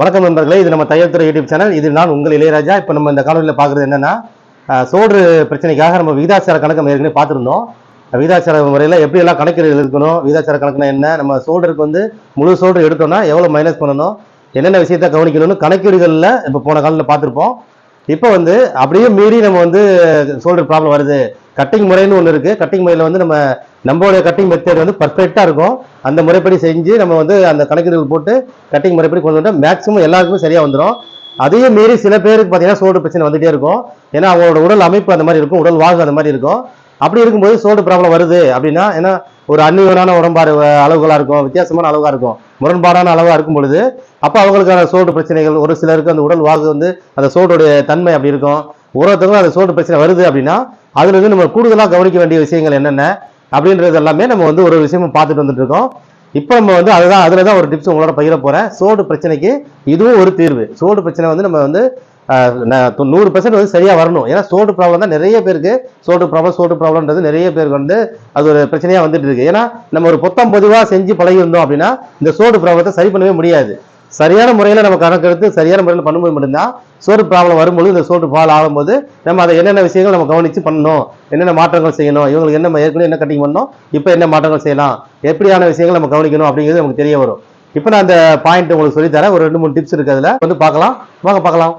வணக்கம் நண்பர்களே இது நம்ம தையல் துறை யூடியூப் சேனல். இது நான் உங்கள் இளையராஜா. இப்போ நம்ம இந்த காணொலியில் பார்க்குறது என்னென்னா சோடு பிரச்சனைக்காக நம்ம விகிதாச்சார கணக்கு நம்ம ஏற்கனவே பார்த்துருந்தோம். விகிதாச்சார முறையில் எப்படியெல்லாம் கணக்குகள் இருக்கணும் விகிதாச்சார கணக்குனா என்ன நம்ம சோல்டருக்கு வந்து முழு சோல்டர் எடுத்தோம்னா எவ்வளோ மைனஸ் பண்ணணும் என்னென்ன விஷயத்த கவனிக்கணும்னு கணக்கீடுகளில் இப்போ போன காலத்தில் பார்த்துருப்போம். இப்போ வந்து அப்படியே மீறி நம்ம வந்து சோல்டர் ப்ராப்ளம் வருது. கட்டிங் முறைன்னு ஒன்று இருக்குது கட்டிங் முறையில் வந்து நம்ம நம்மளுடைய கட்டிங் மெத்தட் வந்து பர்ஃபெக்டாக இருக்கும். அந்த முறைப்படி செஞ்சு நம்ம வந்து அந்த கணக்கீடுகள் போட்டு கட்டிங் முறைப்படி கொண்டு வந்தால் மேக்ஸிமம் எல்லாருக்குமே சரியாக வந்துடும் அதையும் மீறி சில பேருக்கு பார்த்தீங்கன்னா சோல்டர் பிரச்சனை வந்துகிட்டே இருக்கும். ஏன்னா அவங்களோட உடல் அமைப்பு அந்த மாதிரி இருக்கும். உடல் வாழ்வு அந்த மாதிரி இருக்கும். அப்படி இருக்கும்போது சோடு ப்ராப்ளம் வருது அப்படின்னா ஏன்னா ஒரு அந்நியனான உடம்பாடு அளவுகளாக இருக்கும் வித்தியாசமான அளவாக இருக்கும். முரண்பாடான அளவாக இருக்கும் பொழுது அப்போ அவங்களுக்கான சோடு பிரச்சனைகள் ஒரு சிலருக்கு அந்த உடல் வாகு வந்து அந்த சோடுடைய தன்மை அப்படி இருக்கும். ஒருத்தருக்கும் அந்த சோடு பிரச்சனை வருது அப்படின்னா அதுல இருந்து நம்ம கூடுதலாக கவனிக்க வேண்டிய விஷயங்கள் என்னென்ன அப்படின்றது எல்லாமே நம்ம வந்து ஒரு விஷயமும் பார்த்துட்டு வந்துட்டு இருக்கோம். இப்போ நம்ம வந்து அதுதான் அதில் தான் ஒரு டிப்ஸ் உங்களோட பகிர போகிறேன் சோடு பிரச்சனைக்கு இதுவும் ஒரு தீர்வு. சோடு பிரச்சனை வந்து நம்ம வந்து நூறு பெர்சன்ட் வந்து சரியாக வரணும். ஏன்னா சோடு ப்ராப்ளம் தான் நிறைய பேருக்கு. சோடு ப்ராப்ளம் சோடு ப்ராப்ளம்ன்றது நிறைய பேருக்கு வந்து அது ஒரு பிரச்சனையாக வந்துட்டு இருக்கு. ஏன்னா நம்ம ஒரு பொத்தம் பொதுவாக செஞ்சு பழகியிருந்தோம் அப்படின்னா இந்த சோடு ப்ராப்ளத்தை சரி பண்ணவே முடியாது. சரியான முறையில் நம்ம கணக்கெடுத்து சரியான முறையில் பண்ணும்போது மட்டும்தான் சோடு ப்ராப்ளம் வரும்பொழுது இந்த சோடு பால் ஆகும்போது நம்ம அதை என்னென்ன விஷயங்கள் நம்ம கவனித்து பண்ணணும்? என்னென்ன மாற்றங்கள் செய்யணும்? இவங்களுக்கு என்ன ஏற்கனவே என்ன கட்டிங் பண்ணணும் இப்போ என்ன மாற்றங்கள் செய்யலாம்? எப்படியான விஷயங்கள் நம்ம கவனிக்கணும்? அப்படிங்கிறது நமக்கு தெரிய வரும். இப்போ நான் அந்த பாயிண்ட் உங்களுக்கு சொல்லித்தரேன். ஒரு ரெண்டு மூணு டிப்ஸ் இருக்குது அதில். வந்து பார்க்கலாம். வாங்க பார்க்கலாம்.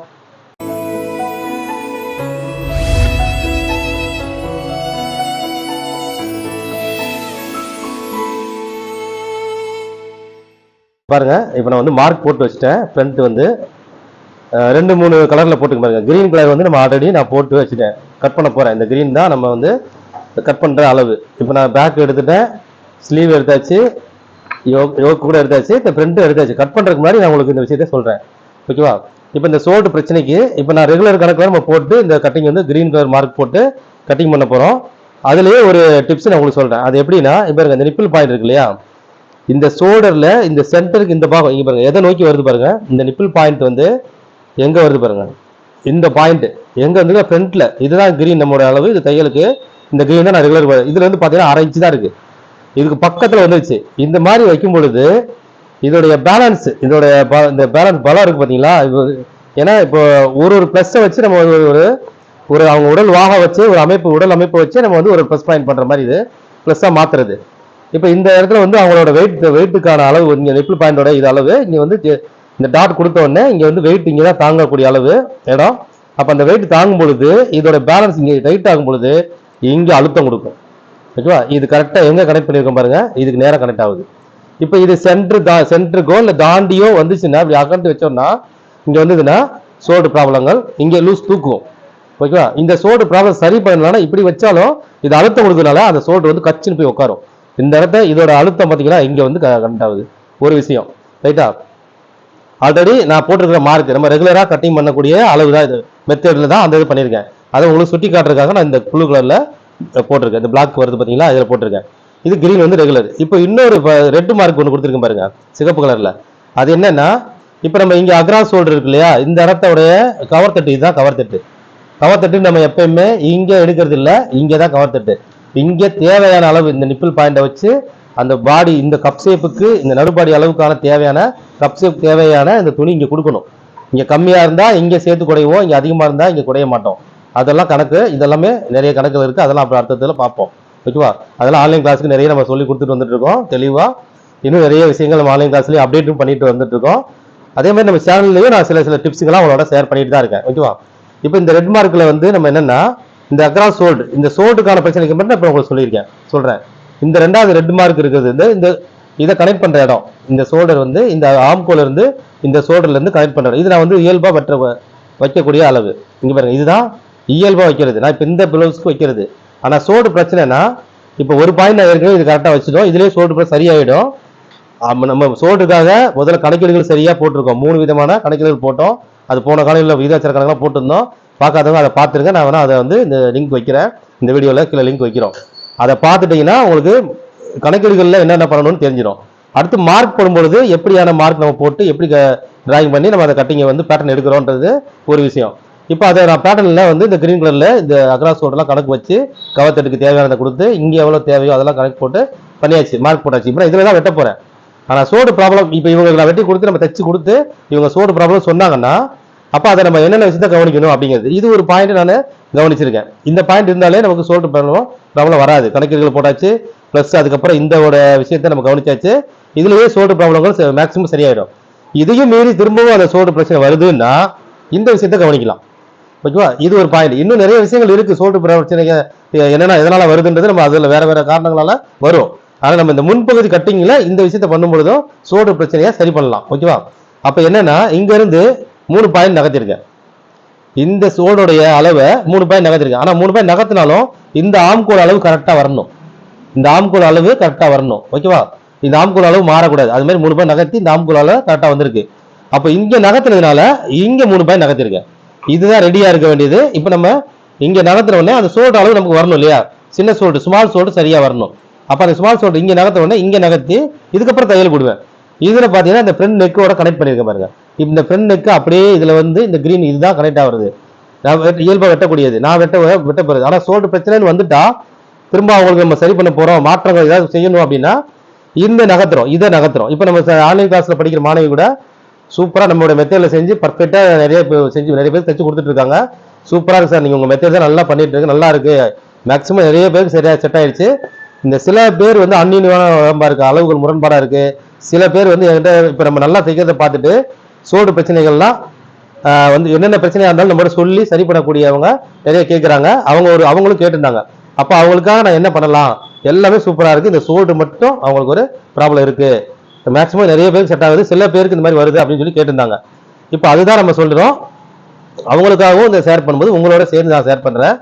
பாருங்கள் இப்போ நான் வந்து மார்க் போட்டு வச்சுட்டேன். ஃப்ரண்ட் வந்து ரெண்டு மூணு கலரில் போட்டுக்க பாருங்க. க்ரீன் கலர் வந்து நம்ம ஆல்ரெடி நான் போட்டு வச்சுட்டேன். கட் பண்ண போகிறேன் இந்த க்ரீன் தான் நம்ம வந்து கட் பண்ணுற அளவு. இப்போ நான் பேக் எடுத்துட்டேன். ஸ்லீவ் எடுத்தாச்சு. யோக் யோக் கூட எடுத்தாச்சு. இந்த ஃப்ரண்ட் எடுத்தாச்சு. கட் பண்ணுறதுக்கு முன்னாடி நான் உங்களுக்கு இந்த விஷயத்தை சொல்கிறேன் ஓகேவா இப்போ இந்த சோல்டு பிரச்சனைக்கு இப்போ நான் ரெகுலர் கணக்கில் நம்ம போட்டு இந்த கட்டிங் வந்து க்ரீன் கலர் மார்க் போட்டு கட்டிங் பண்ண போகிறோம் அதுலேயே ஒரு டிப்ஸ் நான் உங்களுக்கு சொல்கிறேன் அது எப்படின்னா இப்போ இந்த நிப்பிள் பாயிண்ட் இருக்கு இல்லையா? இந்த ஷோல்டரில் இந்த சென்டருக்கு இந்த பாகம் இங்கே பாருங்கள் எதை நோக்கி வருது பாருங்கள் இந்த நிப்பிள் பாயிண்ட் வந்து எங்கே வருது பாருங்கள் இந்த பாயிண்ட் எங்கே வந்து ஃப்ரண்ட்டில் இதுதான் கிரீன் நம்மளோட அளவு. இது தையலுக்கு இந்த கிரீன் தான் நான் ரெகுலர் இதில் வந்து பார்த்தீங்கன்னா அரை இன்ச்சு தான் இருக்குது இதுக்கு பக்கத்தில் வந்துருச்சு. இந்த மாதிரி வைக்கும் பொழுது இதோடைய பேலன்ஸ் இதோடைய ப- இந்த பேலன்ஸ் பலம் இருக்குது பார்த்தீங்களா ஏன்னா இப்போ ஒரு ஒரு ப்ளஸ்ஸை வச்சு நம்ம ஒரு ஒரு ஒரு அவங்க உடல் வாக வச்சு ஒரு அமைப்பு உடல் அமைப்பு வச்சு நம்ம வந்து ஒரு ப்ளஸ் பாயிண்ட் பண்ணுற மாதிரி இது ப்ளஸ்ஸாக மாற்றுறது இப்போ இந்த இடத்துல வந்து அவங்களோட வெயிட் வெயிட்டுக்கான அளவு இங்கே நிப்பிள் பாயிண்டோட இது அளவு இங்கே வந்து இந்த டாட் கொடுத்த உடனே வந்து வெயிட் இங்கே தான் தாங்கக்கூடிய அளவு இடம். அப்போ அந்த வெயிட் தாங்கும் பொழுது இதோட பேலன்ஸ் இங்கே டைட் ஆகும் பொழுது இங்கே அழுத்தம் கொடுக்கும். ஓகேவா? இது கரெக்டாக எங்கே கனெக்ட் பண்ணிருக்கோம் பாருங்கள் இதுக்கு நேராக கனெக்ட் ஆகுது. இப்போ இது சென்ட்ரு தா சென்டருக்கோ இல்லை தாண்டியோ வந்துச்சுன்னா இப்படி அகண்டு வச்சோம்னா இங்கே வந்ததுன்னா சோடு ப்ராப்ளங்கள் இங்கே லூஸ் தூக்குவோம். ஓகேவா? இந்த சோடு ப்ராப்ளம் சரி பண்ணலாம் இப்படி வச்சாலும் இது அழுத்தம் கொடுக்கறனால அந்த சோடு வந்து கச்சின்னு போய் உட்காரும். இந்த இடத்த இதோட அழுத்தம் பார்த்தீங்கன்னா இங்கே வந்து கனெக்ட் ஆகுது. ஒரு விஷயம் ரைட்டா ஆல்ரெடி நான் போட்டிருக்கிற மார்க் நம்ம ரெகுலராக கட்டிங் பண்ணக்கூடிய அளவு தான் இது. மெத்தடில் தான் அந்த இது பண்ணியிருக்கேன். அதை உங்களுக்கு சுட்டி காட்டுறதுக்காக நான் இந்த குழு கலரில் போட்டிருக்கேன். இந்த பிளாக் வருது பார்த்தீங்களா இதில் போட்டிருக்கேன். இது கிரீன் வந்து ரெகுலர் இப்போ இன்னொரு ரெட் மார்க் ஒன்று கொடுத்துருக்கேன் பாருங்க சிகப்பு கலரில் அது என்னன்னா இப்போ நம்ம இங்கே அக்ராஸ் சோல்டர் இருக்கு இல்லையா இந்த இடத்தோடைய கவர் தட்டு இதுதான் கவர் தட்டு. கவர் தட்டு நம்ம எப்பயுமே இங்கே எடுக்கிறது இல்லை இங்கே தான் கவர் தட்டு. இங்கே தேவையான அளவு இந்த நிப்பிள் பாயிண்டை வச்சு அந்த பாடி இந்த கப் ஷேப்புக்கு இந்த நடுபாடி அளவுக்கான தேவையான கப் ஷேப் தேவையான இந்த துணி இங்கே கொடுக்கணும். இங்கே கம்மியாக இருந்தால் இங்கே சேர்த்து குறைவோம் இங்கே அதிகமாக இருந்தால் இங்கே குறைய மாட்டோம். அதெல்லாம் கணக்கு இதெல்லாமே நிறைய கணக்குகள் இருக்குது அதெல்லாம் அப்புறம் அர்த்தத்தில் பார்ப்போம். ஓகேவா? அதெல்லாம் ஆன்லைன் கிளாஸுக்கு நிறைய நம்ம சொல்லி கொடுத்துட்டு வந்துட்டு இருக்கோம். தெளிவாக இன்னும் நிறைய விஷயங்கள் நம்ம ஆன்லைன் கிளாஸ்லேயும் அப்டேட்டும் பண்ணிட்டு வந்துட்டு இருக்கோம். அதே மாதிரி நம்ம சேனல்லையும் நான் சில சில டிப்ஸுங்கெல்லாம் உங்களோட ஷேர் பண்ணிட்டு தான் இருக்கேன். ஓகேவா? இப்போ இந்த ரெட் மார்க்கில் வந்து நம்ம என்னென்னா இந்த அக்ராஸ் சோல்டு இந்த சோல்டுக்கான பிரச்சனைக்கு மட்டும் இப்போ உங்களுக்கு சொல்லியிருக்கேன். சொல்கிறேன் இந்த ரெண்டாவது ரெட் மார்க் இருக்கிறது வந்து இந்த இதை கனெக்ட் பண்ணுற இடம். இந்த சோல்டர் வந்து இந்த ஆம்கோல இருந்து இந்த சோல்டர்லேருந்து கனெக்ட் பண்ணுறேன் இது நான் வந்து இயல்பாக வெட்ட வைக்கக்கூடிய அளவு. இங்கே பாருங்கள் இதுதான் இயல்பாக வைக்கிறது. நான் இப்போ இந்த பிளவுஸ்க்கு வைக்கிறது. ஆனால் சோடு பிரச்சனைனா இப்போ ஒரு பாயிண்ட் நான் ஏற்கனவே இது கரெக்டாக வச்சுட்டோம். இதுலேயே சோடு பிரச்சனை சரியாயிடும். நம்ம சோடுக்காக முதல்ல கணக்கீடுகள் சரியாக போட்டிருக்கோம். மூணு விதமான கணக்கீடுகள் போட்டோம். அது போன காலையில் விகிதாச்சார கணக்கெல்லாம் போட்டிருந்தோம். பார்க்காதவங்க அதை பார்த்துருங்க. நான் வேணால் அதை வந்து இந்த லிங்க் வைக்கிறேன். இந்த வீடியோவில் கீழே லிங்க் வைக்கிறோம். அதை பார்த்துட்டிங்கன்னா உங்களுக்கு கணக்கீடுகளில் என்னென்ன பண்ணணும்னு தெரிஞ்சிடும். அடுத்து மார்க் போடும்பொழுது எப்படியான மார்க் நம்ம போட்டு எப்படி டிராயிங் பண்ணி நம்ம அதை கட்டிங்கை வந்து பேட்டர்ன் எடுக்கிறோன்றது ஒரு விஷயம். இப்போ அதை நான் பேட்டர்னில் வந்து இந்த க்ரீன் கலரில் இந்த அக்ராஸ் ஓட்டெல்லாம் கணக்கு வச்சு கவத்தட்டுக்கு தேவையானதை கொடுத்து இங்கே எவ்வளோ தேவையோ அதெல்லாம் கணக்கு போட்டு பண்ணியாச்சு மார்க் போட்டாச்சு. இப்போ இதில் தான் வெட்ட போகிறேன் ஆனால் சோடு ப்ராப்ளம் இப்போ இவங்களுக்கு நான் வெட்டி கொடுத்து நம்ம தைச்சு கொடுத்து இவங்க சோடு ப்ராப்ளம் சொன்னாங்கன்னா அப்போ அதை நம்ம என்னென்ன விஷயத்த கவனிக்கணும் அப்படிங்கிறது. இது ஒரு பாயிண்ட் நான் கவனிச்சிருக்கேன். இந்த பாயிண்ட் இருந்தாலே நமக்கு சோடு ப்ராப்ளம் ப்ராப்ளம் வராது. கணக்கீடுகள் போட்டாச்சு ப்ளஸ் அதுக்கப்புறம் இந்த விஷயத்தை நம்ம கவனிச்சாச்சு இதுலயே சோடு ப்ராப்ளங்கள் மேக்ஸிமம் சரியாயிடும். இதையும் மீறி திரும்பவும் அந்த சோடு பிரச்சனை வருதுன்னா இந்த விஷயத்த கவனிக்கலாம். ஓகேவா? இது ஒரு பாயிண்ட் இன்னும் நிறைய விஷயங்கள் இருக்கு. சோடு பிரச்சனை என்னென்ன எதனால வருதுன்றது நம்ம அதில் வேற வேற காரணங்களால வரும். ஆனால் நம்ம இந்த முன்பகுதி கட்டிங்கில் இந்த விஷயத்த பண்ணும்பொழுதும் சோடு பிரச்சனையை சரி பண்ணலாம். ஓகேவா? அப்போ என்னன்னா இங்கேருந்து மூணு பாயிண்ட் நகர்த்திருக்கேன் இந்த சோனுடைய அளவை மூணு பாயிண்ட் நகர்த்திருக்கேன் ஆனால் மூணு பாயிண்ட் நகர்த்தினாலும் இந்த ஆம்கோல் அளவு கரெக்டாக வரணும். இந்த ஆம்கோல் அளவு கரெக்டாக வரணும். ஓகேவா இந்த ஆம்கோல் அளவு மாறக்கூடாது. அது மாதிரி மூணு பாயிண்ட் நகர்த்தி இந்த ஆம்கோல் அளவு கரெக்டாக வந்திருக்கு. அப்போ இங்கே நகர்த்தினதுனால இங்கே மூணு பாயிண்ட் நகர்த்திருக்கேன் இதுதான் ரெடியாக இருக்க வேண்டியது. இப்போ நம்ம இங்கே நகர்த்தின உடனே அந்த சோடு அளவு நமக்கு வரணும் இல்லையா? சின்ன சோடு ஸ்மால் சோடு சரியாக வரணும். அப்போ அந்த ஸ்மால் சோல்ட் இங்கே நகர்த்த உடனே இங்கே நகர்த்தி இதுக்கப்புறம் தையல் போடுவேன். இதில் பார்த்தீங்கன்னா இந்த ஃப்ரண்ட் நெக்கோட கனெக்ட் பண்ணிருக்கேன் பாருங்க. இந்த ஃப்ரண்ட் அப்படியே இதில் வந்து இந்த க்ரீன் இதுதான் கனெக்ட் ஆகுறது. நான் வெட்ட- வெட்டக்கூடியது. நான் வெட்ட வெட்ட ஆனால் சோல்டு பிரச்சனைன்னு வந்துட்டா திரும்ப அவங்களுக்கு நம்ம சரி பண்ண போகிறோம் மாற்றங்கள் ஏதாவது செய்யணும் அப்படின்னா இந்த நகர்த்துறோம். இதை நகர்த்துறோம். இப்போ நம்ம ஆன்லைன் கிளாஸில் படிக்கிற மாணவி கூட சூப்பராக நம்மளோட மெத்தடில் செஞ்சு பர்ஃபெக்டாக நிறைய பேர் செஞ்சு நிறைய பேர் தைச்சு கொடுத்துட்டு இருக்காங்க. சூப்பரா இருக்கு சார் நீங்கள் உங்கள் மெத்தேட் தான் நல்லா பண்ணிட்டு இருக்கு. நல்லா இருக்கு. மேக்ஸிமம் நிறைய பேருக்கு சரியாக செட் ஆயிடுச்சு. இந்த சில பேர் வந்து அந்நியமான உடம்பா இருக்கு அளவுகள் முரண்பாடாக இருக்கு. சில பேர் வந்து என்கிட்ட இப்போ நம்ம நல்லா தைக்கிறத பார்த்துட்டு சோடு பிரச்சனைகள்லாம் வந்து என்னென்ன பிரச்சனையாக இருந்தாலும் நம்மளோட சொல்லி சரி பண்ணக்கூடியவங்க நிறைய கேட்குறாங்க அவங்க ஒரு அவங்களும் கேட்டிருந்தாங்க. அப்போ அவங்களுக்காக நான் என்ன பண்ணலாம்? எல்லாமே சூப்பராக இருக்குது இந்த சோல்டு மட்டும் அவங்களுக்கு ஒரு ப்ராப்ளம் இருக்குது மேக்ஸிமம் நிறைய பேருக்கு செட் ஆகுது. சில பேருக்கு இந்த மாதிரி வருது அப்படின்னு சொல்லி கேட்டிருந்தாங்க. இப்போ அதுதான் நம்ம சொல்கிறோம் அவங்களுக்காகவும் இந்த ஷேர் பண்ணும்போது உங்களோட சேர்ந்து நான் ஷேர் பண்ணுறேன்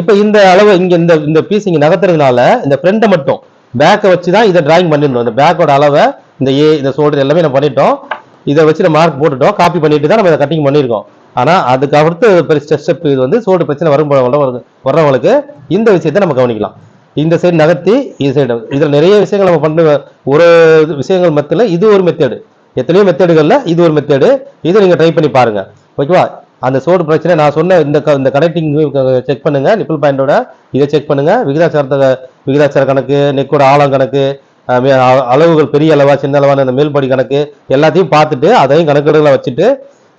இப்போ இந்த அளவு இங்கே இந்த இந்த பீஸ் இங்கே நகர்த்துறதுனால இந்த ஃப்ரெண்டை மட்டும் பேக்கை வச்சு தான் இதை டிராயிங் பண்ணிடணும். இந்த பேக்கோட அளவை இந்த ஏ இந்த சோல்டர் எல்லாமே நம்ம பண்ணிட்டோம். இதை வச்சு நம்ம மார்க் போட்டுட்டோம். காப்பி பண்ணிட்டு தான் நம்ம இதை கட்டிங் பண்ணியிருக்கோம். ஆனால் அதுக்கு அடுத்து பெரிய ஸ்டெப் இது வந்து சோடு பிரச்சனை வரும் வர்றவங்களுக்கு இந்த விஷயத்தை நம்ம கவனிக்கலாம். இந்த சைடு நகர்த்தி இந்த சைடு இதில் நிறைய விஷயங்கள் நம்ம பண்ண ஒரு விஷயங்கள் மத்தியில இது ஒரு மெத்தேடு எத்தனையோ மெத்தேடுகளில் இது ஒரு மெத்தேடு இதை நீங்கள் ட்ரை பண்ணி பாருங்கள் ஓகேவா? அந்த சோடு பிரச்சனை நான் சொன்ன இந்த க- இந்த கனெக்டிங் செக் பண்ணுங்க. நிப்பிள் பாயிண்டோட இதை செக் பண்ணுங்கள் விகிதாச்சாரத்தை விகிதாச்சார கணக்கு நெக்கோட ஆழம் கணக்கு அளவுகள் பெரிய அளவா சின்ன அளவான அந்த மேல்படி கணக்கு எல்லாத்தையும் பார்த்துட்டு அதையும் கணக்கெடுகளை வச்சுட்டு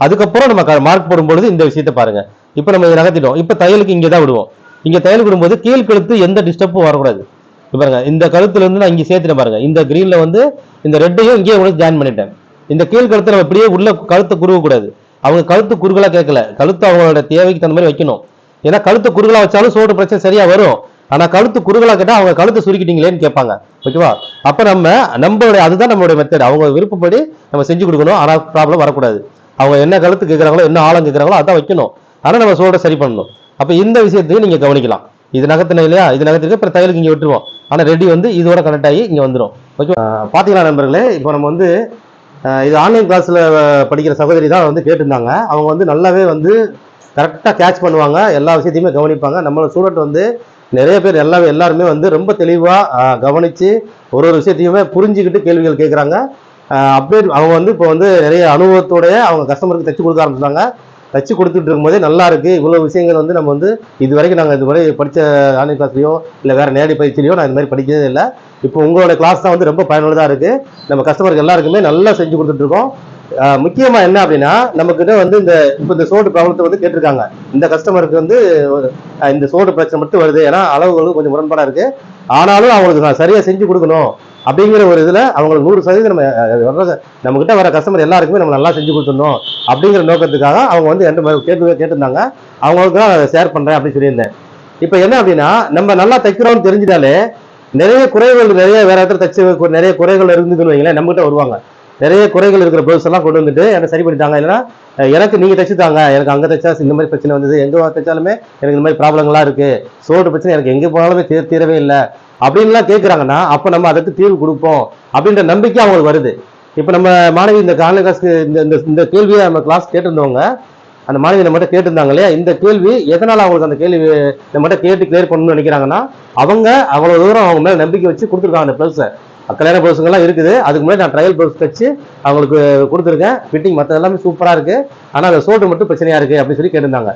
அதுக்கப்புறம் நம்ம மார்க் போடும்பொழுது இந்த விஷயத்தை பாருங்க. இப்போ நம்ம இதை நகர்த்திட்டோம். இப்போ தையலுக்கு இங்கே தான் விடுவோம். இங்க தையல் விடும்போது கீழ் கழுத்து எந்த டிஸ்டர்பும் வரக்கூடாது. பாருங்க இந்த கழுத்துல இருந்து நான் இங்கே சேர்த்துட்டேன் பாருங்க. இந்த கிரீன்ல வந்து இந்த ரெட்டையும் இங்கேயே உங்களுக்கு ஜாயின் பண்ணிட்டேன். இந்த கீழ் கழுத்தை நம்ம இப்படியே உள்ள கழுத்தை குறுக கூடாது அவங்க கழுத்து குறுகலா கேட்கல. கழுத்து அவங்களோட தேவைக்கு தகுந்த மாதிரி வைக்கணும். ஏன்னா கழுத்து குறுகலா வச்சாலும் சோடு பிரச்சனை சரியா வரும். ஆனா கழுத்து குறுகலா கேட்டா அவங்க கழுத்து சுருக்கிட்டீங்களேன்னு கேட்பாங்க. ஓகேவா? அப்ப நம்ம நம்மளுடைய அதுதான் நம்மளுடைய மெத்தட் அவங்க விருப்பப்படி நம்ம செஞ்சு கொடுக்கணும். ஆனா ப்ராப்ளம் வரக்கூடாது. அவங்க என்ன கழுத்து கேட்கறாங்களோ என்ன ஆழம் கேட்கறாங்களோ அதான் வைக்கணும். ஆனா நம்ம சோட சரி பண்ணணும். அப்ப இந்த விஷயத்தையும் நீங்க கவனிக்கலாம். இது நகர்த்தின இல்லையா? இது நகத்திற்கு அப்புறம் தையலுக்கு இங்கே விட்டுருவோம். ஆனால் ரெடி வந்து இதோட கனெக்ட் ஆகி இங்கே வந்துடும் ஓகே பார்த்தீங்களா நண்பர்களே? இப்போ நம்ம வந்து இது ஆன்லைன் கிளாஸில் படிக்கிற சகோதரி தான் வந்து கேட்டிருந்தாங்க. அவங்க வந்து நல்லாவே வந்து கரெக்டாக கேட்ச் பண்ணுவாங்க. எல்லா விஷயத்தையுமே கவனிப்பாங்க. நம்மளோட ஸ்டூடெண்ட் வந்து நிறைய பேர் எல்லாமே எல்லாருமே வந்து ரொம்ப தெளிவாக கவனித்து ஒரு ஒரு விஷயத்தையுமே புரிஞ்சுக்கிட்டு கேள்விகள் கேட்குறாங்க அப்டேட் அவங்க வந்து இப்போ வந்து நிறைய அனுபவத்தோடய அவங்க கஸ்டமருக்கு தைச்சு கொடுக்க ஆரம்பிச்சிட்டாங்க. தைச்சு கொடுத்துட்டு இருக்கும்போதே நல்லா இருக்குது இவ்வளோ விஷயங்கள் வந்து நம்ம வந்து இது வரைக்கும் நாங்கள் இதுவரை படித்த ஆன்லைன் கிளாஸ்லையோ இல்லை வேறு நேரடி பயிற்சிலையோ நான் இந்த மாதிரி படிக்கிறதே இல்லை. இப்போ உங்களோட கிளாஸ் தான் வந்து ரொம்ப பயனுள்ளதாக இருக்குது நம்ம கஸ்டமருக்கு எல்லாருக்குமே நல்லா செஞ்சு கொடுத்துட்ருக்கோம் முக்கியமா என்ன அப்படின்னா நம்ம கிட்ட வந்து இந்த இப்போ இந்த சோடு ப்ராப்ளத்தை வந்து கேட்டிருக்காங்க. இந்த கஸ்டமருக்கு வந்து இந்த சோடு பிரச்சனை மட்டும் வருது. ஏன்னா அளவுகளும் கொஞ்சம் முரண்பாடா இருக்கு. ஆனாலும் அவங்களுக்கு நான் சரியா செஞ்சு கொடுக்கணும் அப்படிங்கிற ஒரு இதுல அவங்களுக்கு நூறு சதவீதம் நம்ம வர்ற நம்ம கிட்ட வர கஸ்டமர் எல்லாருக்குமே நம்ம நல்லா செஞ்சு கொடுத்துடணும் அப்படிங்கிற நோக்கத்துக்காக அவங்க வந்து எந்த மாதிரி கேட்டு கேட்டிருந்தாங்க. அவங்களுக்கு தான் ஷேர் பண்றேன் அப்படின்னு சொல்லியிருந்தேன். இப்போ என்ன அப்படின்னா நம்ம நல்லா தைக்கிறோம்னு தெரிஞ்சிட்டாலே நிறைய குறைகள் நிறைய வேற இடத்துல தச்சு நிறைய குறைகள் இருந்ததுன்னு வைங்களேன் நம்மகிட்ட வருவாங்க. நிறைய குறைகள் இருக்கிற ப்ளவுஸ் எல்லாம் கொண்டு வந்துட்டு எனக்கு சரி பண்ணிட்டாங்க. இல்லைன்னா எனக்கு நீங்க தைச்சு எனக்கு அங்க தைச்சா இந்த மாதிரி பிரச்சனை வந்தது. எங்க தைச்சாலுமே எனக்கு இந்த மாதிரி ப்ராப்ளங்கள்லாம் இருக்கு. சோடு பிரச்சனை எனக்கு எங்க போனாலுமே தீர தீரவே இல்லை. அப்படின்லாம் கேட்குறாங்கன்னா அப்போ நம்ம அதுக்கு தீர்வு கொடுப்போம் அப்படின்ற நம்பிக்கை அவங்களுக்கு வருது. இப்போ நம்ம மாணவி இந்த காலை கிளாஸ்க்கு இந்த இந்த இந்த கேள்வியை நம்ம கிளாஸ் கேட்டிருந்தவங்க அந்த மாணவி மட்டும் கேட்டிருந்தாங்க இல்லையா? இந்த கேள்வி எதனால் அவங்களுக்கு அந்த கேள்வி நம்மகிட்ட கேட்டு கிளியர் பண்ணணும்னு நினைக்கிறாங்கன்னா அவங்க அவ்வளோ தூரம் அவங்க மேலே நம்பிக்கை வச்சு கொடுத்துருக்காங்க அந்த ப்ளவுஸை கல்யாண ப்ளவுஸுங்கெல்லாம் இருக்குது. அதுக்கு முன்னாடி நான் ட்ரையல் ப்ளவுஸ் தைச்சு அவங்களுக்கு கொடுத்துருக்கேன். ஃபிட்டிங் மற்ற எல்லாமே சூப்பராக இருக்குது ஆனால் அந்த சோட்டு மட்டும் பிரச்சனையாக இருக்குது அப்படின்னு சொல்லி கேட்டிருந்தாங்க.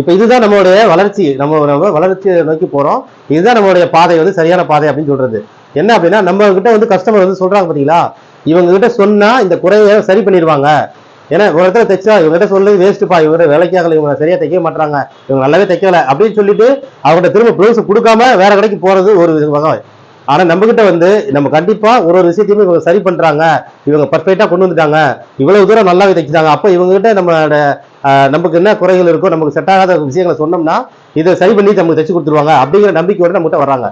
இப்போ இதுதான் நம்மளுடைய வளர்ச்சி. நம்ம நம்ம வளர்ச்சியை நோக்கி போகிறோம் இதுதான் நம்மளுடைய பாதை வந்து சரியான பாதை அப்படின்னு சொல்கிறது என்ன அப்படின்னா நம்ம கிட்ட வந்து கஸ்டமர் வந்து சொல்கிறாங்க பார்த்தீங்களா இவங்க கிட்ட இந்த குறையை சரி பண்ணிடுவாங்க. ஏன்னா ஒரு இடத்துல தைச்சா இவங்க கிட்ட வேஸ்ட்டுப்பா இவங்க வேலைக்காகல இவங்க சரியா தைக்க மாட்டாங்க இவங்க நல்லாவே தைக்கல. அப்படின்னு சொல்லிட்டு அவங்கள்ட்ட திரும்ப ப்ளவுஸ் கொடுக்காம வேற கடைக்கு போறது ஒரு வகை. ஆனா நம்ம கிட்ட வந்து நம்ம கண்டிப்பா ஒரு ஒரு விஷயத்தையுமே இவங்க சரி பண்றாங்க. இவங்க பர்ஃபெக்டா கொண்டு வந்துட்டாங்க. இவ்வளவு தூரம் நல்லாவே தைச்சிட்டாங்க. அப்ப இவங்க கிட்ட நம்மளோட நமக்கு என்ன குறைகள் இருக்கோ நமக்கு செட் ஆகாத விஷயங்களை சொன்னோம்னா இதை சரி பண்ணி நமக்கு தைச்சு கொடுத்துருவாங்க அப்படிங்கிற நம்பிக்கையோட நம்மகிட்ட வர்றாங்க.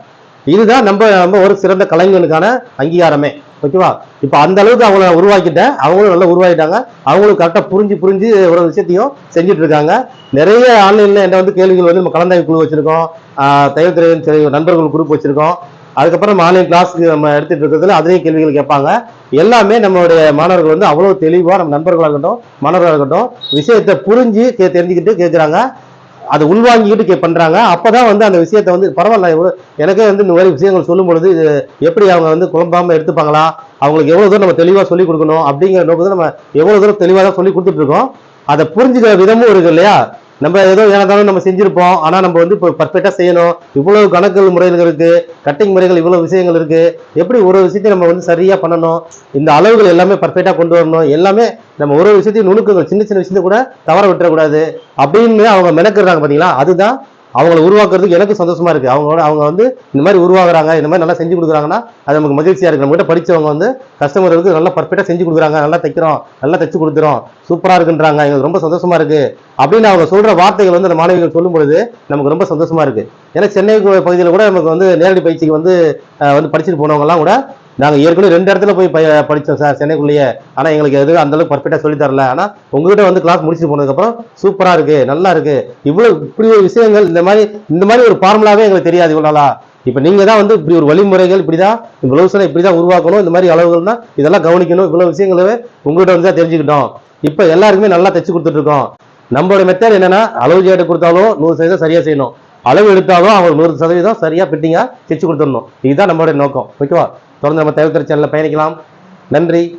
இதுதான் நம்ம நம்ம ஒரு சிறந்த கலைஞனுக்கான அங்கீகாரமே. ஓகேவா? இப்போ அந்த அளவுக்கு அவங்கள உருவாக்கிட்டேன். அவங்களும் நல்லா உருவாக்கிட்டாங்க அவங்களும் கரெக்டாக புரிஞ்சு புரிஞ்சு ஒரு விஷயத்தையும் செஞ்சுட்டு இருக்காங்க நிறைய ஆன்லைனில் என்ன வந்து கேள்விகள் வந்து நம்ம கலந்தாய்வு குழு வச்சிருக்கோம். ஆஹ் தையல் துறையின் நண்பர்கள் குரூப் வச்சிருக்கோம். அதுக்கப்புறம் ஆன்லைன் கிளாஸ்க்கு நம்ம எடுத்துட்டு இருக்கிறதுல அதுலேயும் கேள்விகள் கேட்பாங்க. எல்லாமே நம்மளுடைய மாணவர்கள் வந்து அவ்வளவு தெளிவா நம்ம நண்பர்களாக இருக்கட்டும் மாணவர்களாக இருக்கட்டும் விஷயத்தை புரிஞ்சு கே தெரிஞ்சுக்கிட்டு கேட்குறாங்க அதை உள்வாங்கிக்கிட்டு கே அப்போ தான் வந்து அந்த விஷயத்தை வந்து பரவாயில்ல எவ்வளவு எனக்கே வந்து இந்த மாதிரி விஷயங்கள் சொல்லும் பொழுது இது எப்படி அவங்க வந்து குழம்பாமல் எடுத்துப்பாங்களா? அவங்களுக்கு எவ்வளோ தூரம் நம்ம தெளிவாக சொல்லி கொடுக்கணும் அப்படிங்கிற நோக்கத்தை நம்ம எவ்வளோ தூரம் தெளிவாக தான் சொல்லி கொடுத்துட்ருக்கோம் அதை புரிஞ்சுக்கிற விதமும் இருக்கு இல்லையா? நம்ம ஏதோ ஏனதாலும் நம்ம செஞ்சிருப்போம். ஆனா நம்ம வந்து இப்போ பர்ஃபெக்டா செய்யணும். இவ்வளவு கணக்குகள் முறைகள் இருக்கு. கட்டிங் முறைகள் இவ்வளவு விஷயங்கள் இருக்கு. எப்படி ஒரு விஷயத்தையும் நம்ம வந்து சரியா பண்ணணும்? இந்த அளவுகள் எல்லாமே பர்ஃபெக்டா கொண்டு வரணும். எல்லாமே நம்ம ஒரு விஷயத்தையும் நுணுக்கங்கள் சின்ன சின்ன விஷயத்த கூட தவற விட்டுறக்கூடாது. அப்படின்னு அவங்க மெனக்குறாங்க பாத்தீங்களா? அதுதான் அவங்கள உருவாக்குறதுக்கு எனக்கு சந்தோஷமா இருக்கு. அவங்களோட அவங்க வந்து இந்த மாதிரி உருவாகுறாங்க இந்த மாதிரி நல்லா செஞ்சு கொடுக்குறாங்கன்னா அது நமக்கு மகிழ்ச்சியா இருக்கு. நம்மகிட்ட படித்தவங்க படிச்சவங்க வந்து கஸ்டமருக்கு நல்லா பர்ஃபெக்டா செஞ்சு கொடுக்குறாங்க. நல்லா தைக்கிறோம் நல்லா தைச்சு கொடுத்துறோம். சூப்பரா இருக்குன்றாங்க. எங்களுக்கு ரொம்ப சந்தோஷமா இருக்கு. அப்படின்னு அவங்க சொல்ற வார்த்தைகள் வந்து அந்த மாணவிகள் சொல்லும் பொழுது நமக்கு ரொம்ப சந்தோஷமா இருக்கு. ஏன்னா சென்னை பகுதியில் கூட நமக்கு வந்து நேரடி பயிற்சிக்கு வந்து வந்து படிச்சுட்டு போனவங்கலாம் கூட நாங்கள் ஏற்கனவே ரெண்டு இடத்துல போய் ப- சார் சென்னைக்குள்ளேயே. ஆனால் எங்களுக்கு எதுவும் அந்த அளவுக்கு சொல்லி தரல. ஆனால் உங்ககிட்ட வந்து கிளாஸ் முடிச்சுட்டு போனதுக்கப்புறம் சூப்பராக இருக்குது இருக்கு நல்லா இருக்கு. இவ்வளோ இப்படி ஒரு விஷயங்கள் இந்த மாதிரி இந்த மாதிரி ஒரு ஃபார்முலாவே எங்களுக்கு தெரியாது இவ்வளோ நாளாக இப்போ நீங்க தான் வந்து இப்படி ஒரு வழிமுறைகள் இப்படி தான் பிளவுஸ் இப்படி தான் உருவாக்கணும் இந்த மாதிரி அளவுகள் தான் இதெல்லாம் கவனிக்கணும். இவ்வளோ விஷயங்களே உங்கள்கிட்ட வந்து தான் தெரிஞ்சுக்கிட்டோம். இப்போ எல்லாருக்குமே நல்லா தைச்சு கொடுத்துட்ருக்கோம் நம்மளோட மெத்தட் என்னென்னா அளவு ஜேட்டு கொடுத்தாலும் நூறு சதவீதம் சரியாக செய்யணும். அளவு எடுத்தாலும் அவங்க நூறு சதவீதம் சரியா ஃபிட்டிங்காக தைச்சு கொடுத்துடணும். இதுதான் நம்மளுடைய நோக்கம். ஓகேவா தொடர்ந்து நம்ம தேவைத்திற சேனலில் பயணிக்கலாம். நன்றி.